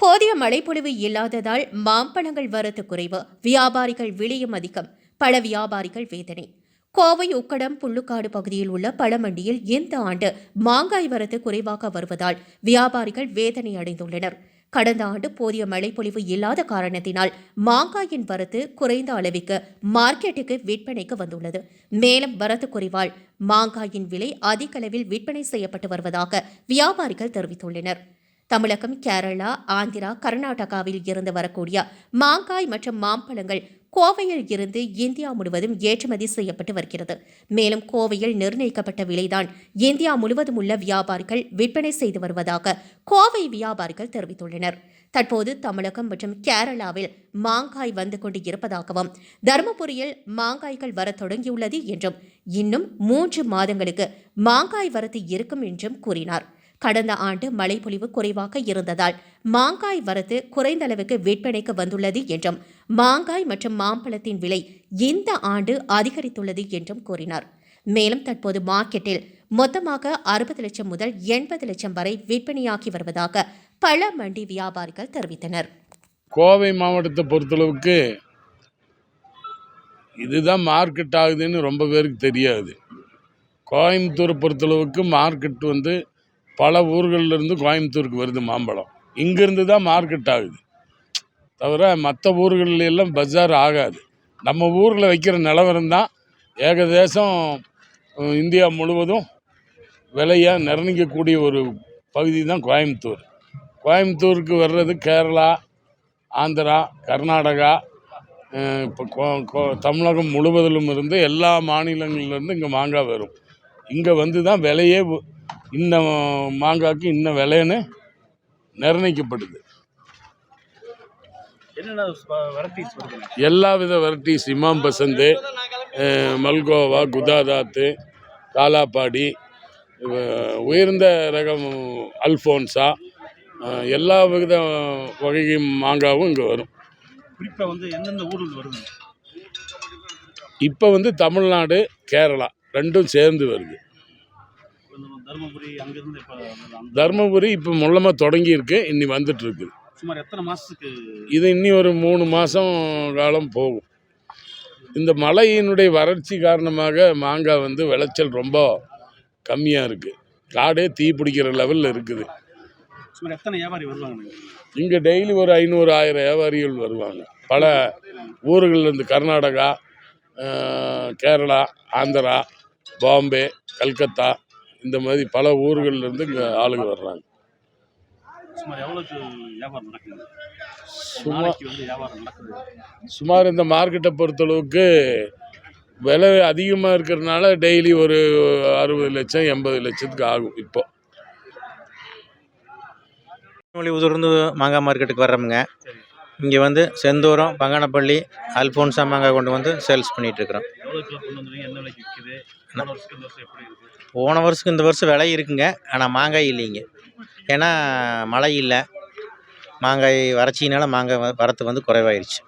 போதிய மழைப்பொழிவு இல்லாததால் மாம்பழங்கள் வரத்து குறைவு வியாபாரிகள் விலையும் அதிகம் பல வியாபாரிகள் வேதனை. கோவை உக்கடம் புள்ளுக்காடு பகுதியில் உள்ள பழமண்டியில் இந்த ஆண்டு மாங்காய் வரத்து குறைவாக வருவதால் வியாபாரிகள் வேதனை அடைந்துள்ளனர். கடந்த ஆண்டு போதிய மழைப்பொழிவு இல்லாத காரணத்தினால் மாங்காயின் வரத்து குறைந்த அளவிற்கு மார்க்கெட்டுக்கு விற்பனைக்கு வந்துள்ளது. மேலும் வரத்து குறைவால் மாங்காயின் விலை அதிக அளவில் விற்பனை செய்யப்பட்டு வருவதாக வியாபாரிகள் தெரிவித்துள்ளனர். தமிழகம் கேரளா ஆந்திரா கர்நாடகாவில் இருந்து வரக்கூடிய மாங்காய் மற்றும் மாம்பழங்கள் கோவையில் இருந்து இந்தியா முழுவதும் ஏற்றுமதி செய்யப்பட்டு வருகிறது. மேலும் கோவையில் நிர்ணயிக்கப்பட்ட விலைதான் இந்தியா முழுவதும் உள்ள வியாபாரிகள் விற்பனை செய்து வருவதாக கோவை வியாபாரிகள் தெரிவித்துள்ளனர். தற்போது தமிழகம் மற்றும் கேரளாவில் மாங்காய் வந்து கொண்டு இருப்பதாகவும் தருமபுரியில் மாங்காய்கள் வரத் தொடங்கியுள்ளது என்றும் இன்னும் மூன்று மாதங்களுக்கு மாங்காய் வரத்து இருக்கும் என்றும் கூறினார். கடந்த ஆண்டு மழைப்பொழிவு குறைவாக இருந்ததால் மாங்காய் வரத்து குறைந்த அளவுக்கு விற்பனைக்கு வந்துள்ளது என்றும் மாங்காய் மற்றும் மாம்பழத்தின் விலை இந்த ஆண்டு அதிகரித்துள்ளது என்றும் கூறினார். மேலும் தற்போது மார்க்கெட்டில் மொத்தமாக அறுபது லட்சம் முதல் எண்பது லட்சம் வரை விற்பனையாகி வருவதாக பல மண்டி வியாபாரிகள் தெரிவித்தனர். கோவை மாவட்டத்தை பொறுத்தளவுக்கு இதுதான் மார்க்கெட் ஆகுதுன்னு ரொம்ப பேருக்கு தெரியாது. கோயம்புத்தூரை பொறுத்தளவுக்கு மார்க்கெட் வந்து பல ஊர்களிலிருந்து கோயம்புத்தூருக்கு வருது மாம்பழம். இங்கேருந்து தான் மார்க்கெட் ஆகுது. தவிர மற்ற ஊர்களிலெல்லாம் பஜார் ஆகாது. நம்ம ஊரில் வைக்கிற நிலவரம் தான் ஏகதேசம் இந்தியா முழுவதும் விலையாக நிர்ணயிக்கக்கூடிய ஒரு பகுதி தான் கோயம்புத்தூர். கோயம்புத்தூருக்கு வர்றது கேரளா ஆந்திரா கர்நாடகா இப்போ கோ- கோ- தமிழகம் முழுவதிலும் இருந்து எல்லா மாநிலங்கள்லேருந்து இங்கே மாங்காய் வரும். இங்கே வந்து தான் விலையே இன்ன மாங்காய்க்கு இன்ன விலைன்னு நிர்ணயிக்கப்படுது. எல்லா வித வெரைட்டிஸ் இமாம் பசந்து மல்கோவா குதாதாத்து காலாப்பாடி உயர்ந்த ரகம் அல்ஃபோன்ஸா எல்லா வித வகை மாங்காவும் இங்கே வரும். குறிப்பாக வந்து எந்தெந்த ஊரில் இப்போ வந்து தமிழ்நாடு கேரளா ரெண்டும் சேர்ந்து வருது. தருமபுரி அங்கேருந்து இப்போ தருமபுரி இப்போ முள்ளமாக தொடங்கியிருக்கு இன்னி வந்துட்டு இருக்குது சுமார் எத்தனை மாதத்துக்கு இது இன்னி ஒரு மூணு மாதம் காலம் போகும். இந்த மழையினுடைய வறட்சி காரணமாக மாங்காய் வந்து விளைச்சல் ரொம்ப கம்மியாக இருக்குது காடே தீ பிடிக்கிற லெவலில் இருக்குது. சுமார் எத்தனை வியாபாரி வருவாங்க இங்கே டெய்லி ஒரு ஐநூறு ஆயிரம் வியாபாரிகள் வருவாங்க. பல ஊர்கள்லேருந்து கர்நாடகா கேரளா ஆந்திரா பாம்பே கல்கத்தா இந்த மாதிரி பல ஊர்கள்லேருந்து இங்கே ஆளுங்க வர்றாங்க. சுமார் எவ்வளோக்கு வியாபாரம் நடக்குது? ஒரு சும்மா நாளைக்கு வந்து வியாபாரம் நடக்குது. சுமார் இந்த மார்க்கெட்டை பொறுத்தளவுக்கு விலை அதிகமாக இருக்கிறதுனால டெய்லி ஒரு அறுபது லட்சம் எண்பது லட்சத்துக்கு ஆகும் இப்போ. மொழிபுதூர்ந்து மாங்காய் மார்க்கெட்டுக்கு வர்றோமுங்க இங்கே வந்து செந்தூரம் பங்கனப்பள்ளி அல்ஃபோன்சா மாங்காய் கொண்டு வந்து சேல்ஸ் பண்ணிகிட்ருக்குறோம் போன வருஷத்துக்கு இந்த வருஷம் விலை இருக்குங்க. ஆனால் மாங்காய் இல்லைங்க. ஏன்னா மழை இல்லை. மாங்காய் வறட்சியினால் மாங்காய் வரத்து வந்து குறைவாயிருச்சு.